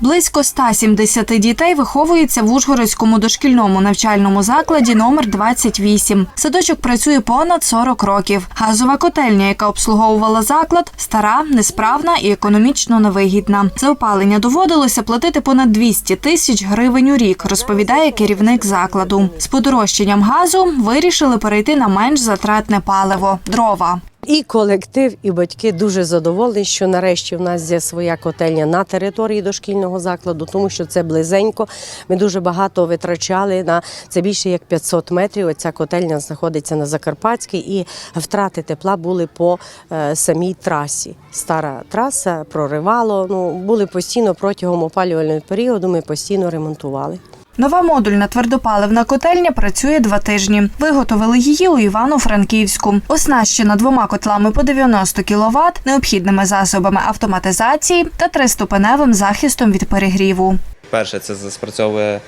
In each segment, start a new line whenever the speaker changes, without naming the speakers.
Близько 170 дітей виховується в Ужгородському дошкільному навчальному закладі номер 28. Садочок працює понад 40 років. Газова котельня, яка обслуговувала заклад, стара, несправна і економічно невигідна. За опалення доводилося платити понад 200 тисяч гривень у рік, розповідає керівник закладу. З подорожчанням газу вирішили перейти на менш затратне паливо дрова.
І колектив, і батьки дуже задоволені, що нарешті в нас є своя котельня на території дошкільного закладу, тому що це близенько. Ми дуже багато витрачали на це більше як 500 метрів. Оця котельня знаходиться на Закарпатській, і втрати тепла були по е, самій трасі. Стара траса проривало. Ну були постійно протягом опалювального періоду. Ми постійно ремонтували.
Нова модульна твердопаливна котельня працює два тижні. Виготовили її у Івано-Франківську. Оснащена двома котлами по 90 кВт, необхідними засобами автоматизації та триступеневим захистом від перегріву.
Перше, це спрацьовує,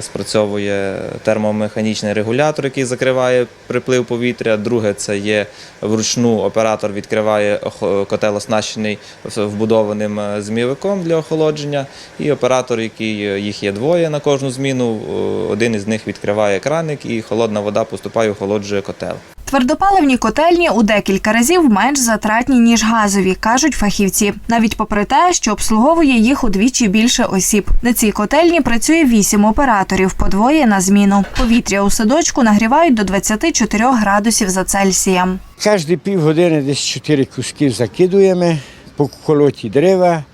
спрацьовує термомеханічний регулятор, який закриває приплив повітря. Друге, це є вручну оператор відкриває котел оснащений вбудованим змівиком для охолодження. І оператор, який е, їх є двоє на кожну зміну. е, Один із них відкриває краник, і холодна вода поступає, охолоджує котел.
Твердопаливні котельні у декілька разів менш затратні ніж газові, кажуть фахівці. Навіть попри те, що обслуговує їх удвічі більше осіб. На цій котельні працює вісім операторів, по двоє на зміну. Повітря у садочку нагрівають до 24 градусів за Цельсієм.
Кожні півгодини десь чотири кусків закидуємо, по колоті дерева,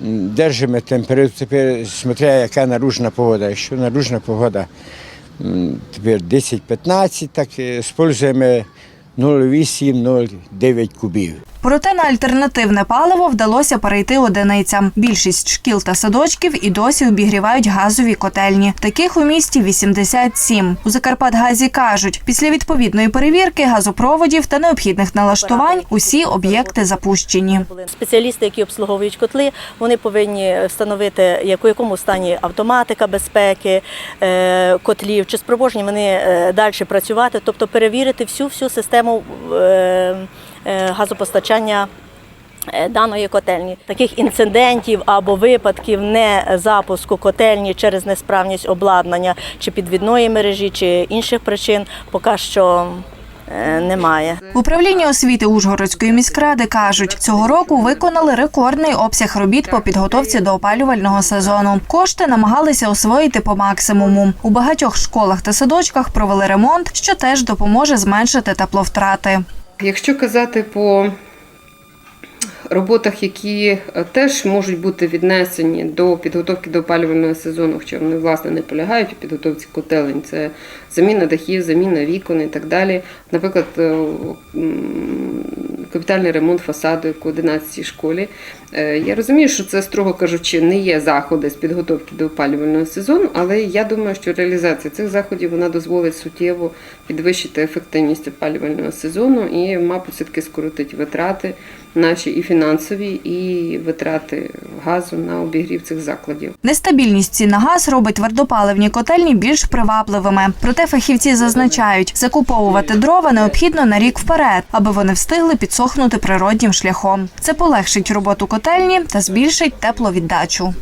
держимо температуру, тепер смотря яка наружна погода. Якщо наружна погода тепер 10-15, так е, спользуємо 0,8-0,9 кубів.
Проте на альтернативне паливо вдалося перейти одиницям. Більшість шкіл та садочків і досі обігрівають газові котельні. Таких у місті 87. У Закарпатгазі кажуть, після відповідної перевірки газопроводів та необхідних налаштувань усі об'єкти запущені.
Спеціалісти, які обслуговують котли, вони повинні встановити, як у якому стані автоматика безпеки е, котлів, чи спроможні вони далі працювати, тобто перевірити всю всю систему е, е, газопостачання. е, Даної котельні таких інцидентів або випадків не запуску котельні через несправність обладнання чи підвідної мережі, чи інших причин поки що е, немає.
В управлінні освіти Ужгородської міськради кажуть, цього року виконали рекордний обсяг робіт по підготовці до опалювального сезону. Кошти намагалися освоїти по максимуму. У багатьох школах та садочках провели ремонт, що теж допоможе зменшити тепловтрати.
Якщо казати по роботах, які е, теж можуть бути віднесені до підготовки до опалювального сезону, хоча вони власне не полягають у підготовці котелень, це заміна дахів, заміна вікон і так далі. Наприклад, е, капітальний ремонт фасаду у 11 школі. Е, Я розумію, що це, строго кажучи, не є заходи з підготовки до опалювального сезону, але я думаю, що реалізація цих заходів вона дозволить суттєво підвищити ефективність опалювального сезону і, мабуть, все-таки скоротить витрати наші і фінансові, і витрати газу на обігрів цих закладів.
Нестабільність цін на газ робить твердопаливні котельні більш привабливими. Проте фахівці зазначають, закуповувати дрова необхідно на рік вперед, аби вони встигли підсохнути природнім шляхом. Це полегшить роботу котельні та збільшить тепловіддачу.